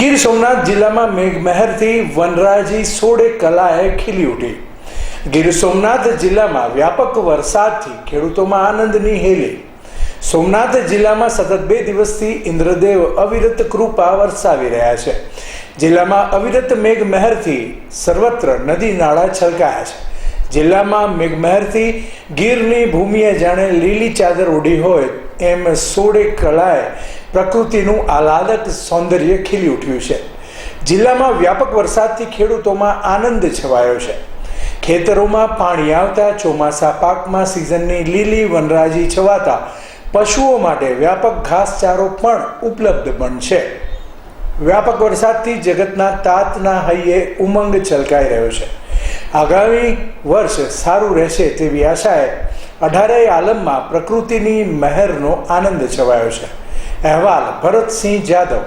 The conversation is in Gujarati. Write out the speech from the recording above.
ગીર સોમનાથ જિલ્લામાં મેઘમહેરથી વનરાજી સોળે કલાએ ખીલી ઉઠી. ગીર સોમનાથ જિલ્લામાં વ્યાપક વરસાદથી ખેડૂતોમાં આનંદની હેલી સોમનાથ જિલ્લામાં સતત બે દિવસથી ઇન્દ્રદેવ અવિરત કૃપા વરસાવી રહ્યા છે. જિલ્લામાં અવિરત મેઘમહેરથી સર્વત્ર નદી નાળા છલકાયા છે. જિલ્લામાં મેઘમહેરથી ગીરની ભૂમિએ જાણે લીલી ચાદર ઉડી હોય એમ સોળે કળાએ પ્રકૃતિનું આહલાદક સૌંદર્ય ખીલી ઉઠ્યું છે. જિલ્લામાં વ્યાપક વરસાદથી ખેડૂતોમાં આનંદ છવાયો છે. ખેતરોમાં પાણી આવતા, ચોમાસા પાકમાં સિઝનની લીલી વનરાજી છવાતા પશુઓ માટે વ્યાપક ઘાસચારો પણ ઉપલબ્ધ બનશે. વ્યાપક વરસાદથી જગતના તાતના હૈયે ઉમંગ છલકાઈ રહ્યો છે. આગામી વર્ષ સારું રહેશે તેવી આશાએ અઢારેય આલમમાં પ્રકૃતિની મહેરનો આનંદ છવાયો છે. અહેવાલ ભરતસિંહ જાદવ.